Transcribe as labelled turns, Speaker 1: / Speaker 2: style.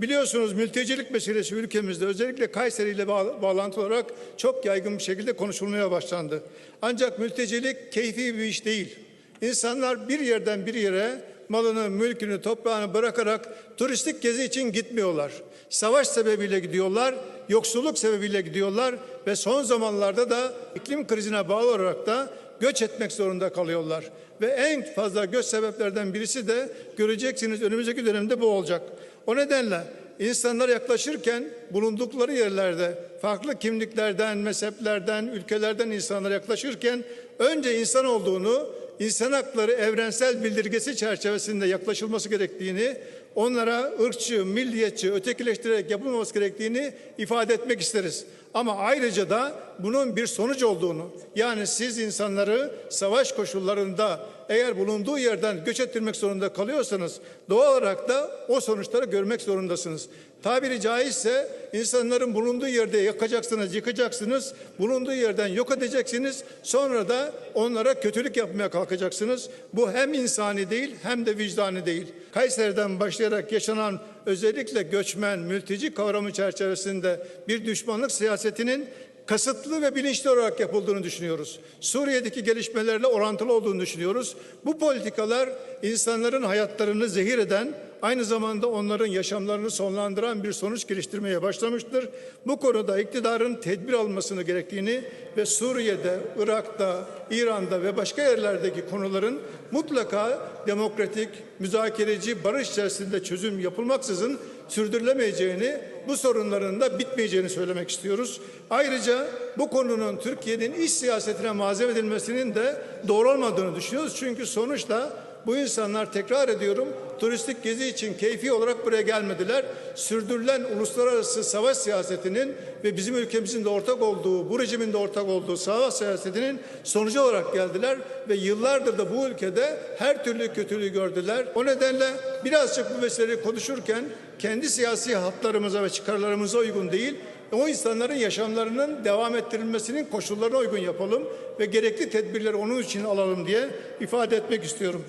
Speaker 1: Biliyorsunuz mültecilik meselesi ülkemizde özellikle Kayseri ile bağ- bağlantılı olarak çok yaygın bir şekilde konuşulmaya başlandı. Ancak mültecilik keyfi bir iş değil. İnsanlar bir yerden bir yere malını, mülkünü, toprağını bırakarak turistik gezi için gitmiyorlar. Savaş sebebiyle gidiyorlar, yoksulluk sebebiyle gidiyorlar ve son zamanlarda da iklim krizine bağlı olarak da göç etmek zorunda kalıyorlar. Ve en fazla göç sebeplerden birisi de göreceksiniz önümüzdeki dönemde bu olacak. O nedenle insanlar yaklaşırken bulundukları yerlerde farklı kimliklerden, mezheplerden, ülkelerden insanlar yaklaşırken önce insan olduğunu, insan hakları evrensel bildirgesi çerçevesinde yaklaşılması gerektiğini, onlara ırkçı, milliyetçi, ötekileştirerek yapılmaması gerektiğini ifade etmek isteriz. Ama ayrıca da bunun bir sonuç olduğunu, yani siz insanları savaş koşullarında eğer bulunduğu yerden göç ettirmek zorunda kalıyorsanız doğal olarak da o sonuçları görmek zorundasınız. Tabiri caizse insanların bulunduğu yerde yakacaksınız, yıkacaksınız, bulunduğu yerden yok edeceksiniz, sonra da onlara kötülük yapmaya kalkacaksınız. Bu hem insani değil hem de vicdani değil. Kayseri'den başlayarak yaşanan özellikle göçmen, mülteci kavramı çerçevesinde bir düşmanlık siyasetinin kasıtlı ve bilinçli olarak yapıldığını düşünüyoruz. Suriye'deki gelişmelerle orantılı olduğunu düşünüyoruz. Bu politikalar insanların hayatlarını zehir eden, aynı zamanda onların yaşamlarını sonlandıran bir sonuç geliştirmeye başlamıştır. Bu konuda iktidarın tedbir almasını gerektiğini ve Suriye'de, Irak'ta, İran'da ve başka yerlerdeki konuların mutlaka demokratik, müzakereci, barış içerisinde çözüm yapılmaksızın sürdürülemeyeceğini, bu sorunların da bitmeyeceğini söylemek istiyoruz. Ayrıca bu konunun Türkiye'nin iç siyasetine malzeme edilmesinin de doğru olmadığını düşünüyoruz. Çünkü sonuçta bu insanlar tekrar ediyorum turistik gezi için keyfi olarak buraya gelmediler. Sürdürülen uluslararası savaş siyasetinin ve bizim ülkemizin de ortak olduğu, bu rejimin de ortak olduğu savaş siyasetinin sonucu olarak geldiler ve yıllardır da bu ülkede her türlü kötülüğü gördüler. O nedenle birazcık bu meseleyi konuşurken kendi siyasi hatlarımıza ve çıkarlarımıza uygun değil, o insanların yaşamlarının devam ettirilmesinin koşullarına uygun yapalım ve gerekli tedbirleri onun için alalım diye ifade etmek istiyorum.